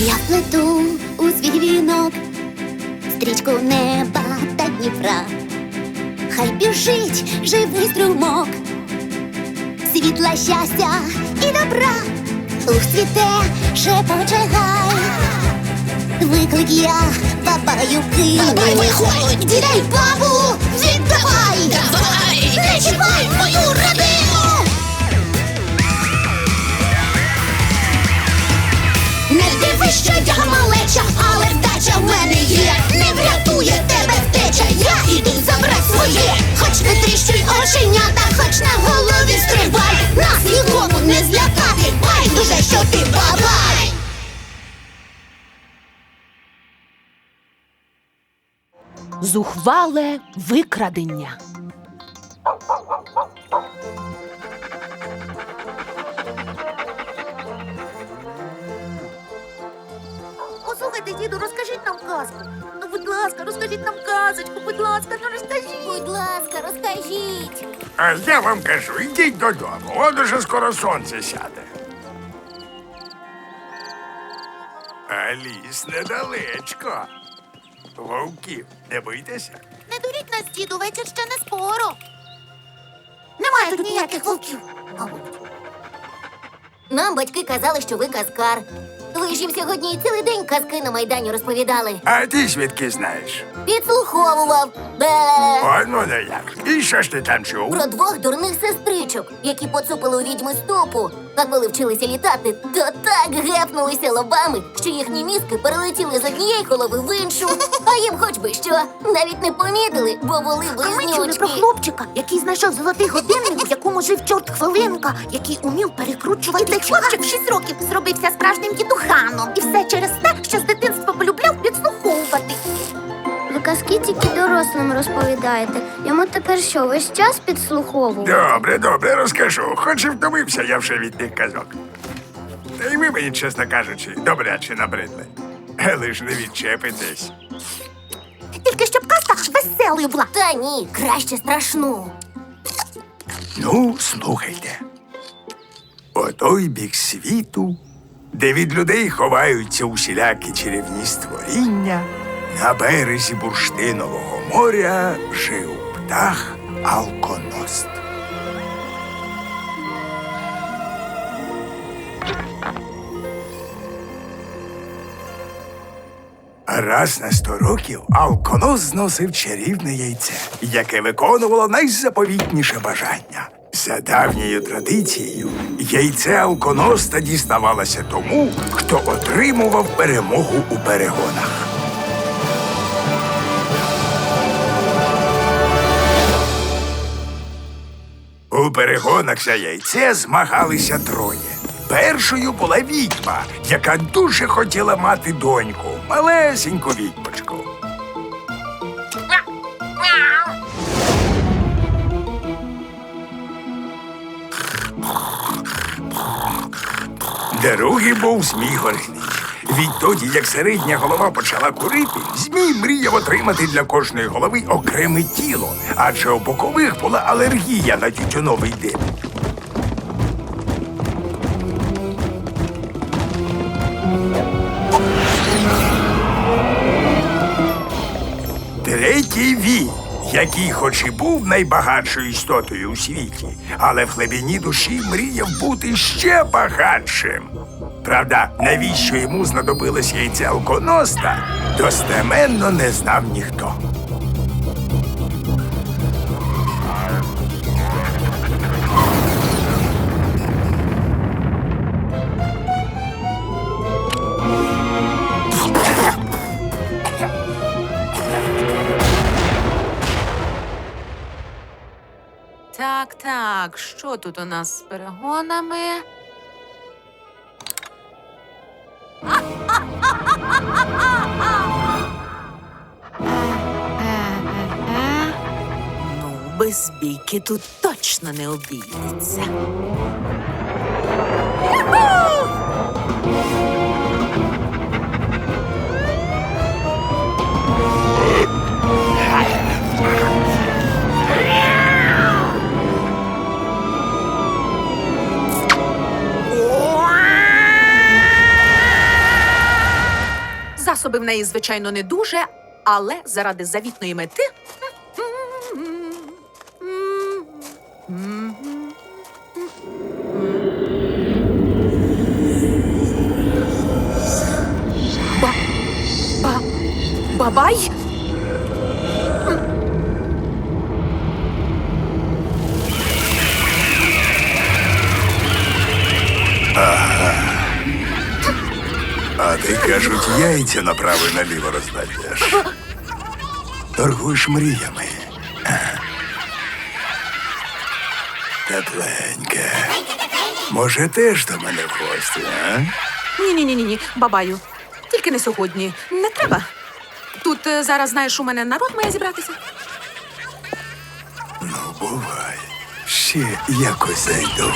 візьму у свій вінок стрічку неба та Дніпра. Хай біжить живий струмок, світла щастя і добра. Ух, цвіте, шепоче гай. Виклик я бабаю кину. Дідай бабу, віддавай! Своє. Хоч не тріщуй оченята, хоч на голові стрибай. Нас нікому не злякати, байдуже, що ти бабай. Зухвале викрадення. Послухайте, діду, розкажіть нам казку. Ну, будь ласка, розкажіть нам казочку, будь ласка, ну розкажіть. Будь ласка, розкажіть. А я вам кажу, йдіть додому, от уже скоро сонце сяде. А ліс недалечко. Вовків, не боїтеся? Не дуріть нас, діду, вечір ще не скоро. Немає тут ніяких вовків. Нам батьки казали, що ви казкар. Ви ж їм сьогодні цілий день казки на майдані розповідали. А ти звідки знаєш? Підслуховував. Бе. О, ну не як. І що ж ти там чув? Про двох дурних сестричок, які поцупили у відьми стопу. А коли вчилися літати, то так гепнулися лобами, що їхні мізки перелетіли з однієї голови в іншу. А їм хоч би що, навіть не помітили, бо були А ми чули про хлопчика, який знайшов золотий годинник, в якому жив чорт хвилинка, який умів перекручувати. І цей хлопчик в 6 років зробився справжнім дідуханом. І казки тільки дорослим розповідаєте. Йому тепер що, весь час підслуховував? Добре, добре, розкажу. Хоч і втомився я вже від тих казок. Та й ви мені, чесно кажучи, добряче набридли. Але ж не відчепитесь. Тільки щоб казка веселою була. Та ні, краще страшну. Ну, слухайте. По той бік світу, де від людей ховаються усілякі чарівні створіння, на березі бурштинового моря жив птах Алконост. Раз на сто років Алконос зносив чарівне яйце, яке виконувало найзаповітніше бажання. За давньою традицією, яйце Алконоста діставалося тому, хто отримував перемогу у перегонах. У перегонах за яйце змагалися троє. Першою була відьма, яка дуже хотіла мати доньку, малесеньку відьмочку. Другий був Змій Горинич. Відтоді, як середня голова почала курити, Змій мріяв отримати для кожної голови окреме тіло, адже у бокових була алергія на тютюновий дим. Третій він, який хоч і був найбагатшою істотою у світі, але в глибині душі мріяв бути ще багатшим. Правда, навіщо йому знадобилось яйце алконоста, достеменно не знав ніхто. Так, так, що тут у нас з перегонами? Ну, без бійки тут точно не обійдеться. В неї, звичайно, не дуже, але заради завітної мети. Ба. Ба. Бабай? Ти кажуть, яйця направо і наліво роздаєш. Торгуєш мріями. Тепленьке. Може, теж до мене в гості, а? Ні, ні, ні, ні, ні, бабаю. Тільки не сьогодні. Не треба. Тут е, зараз, знаєш, у мене народ має зібратися. Ну, бувай. Ще якось зайду.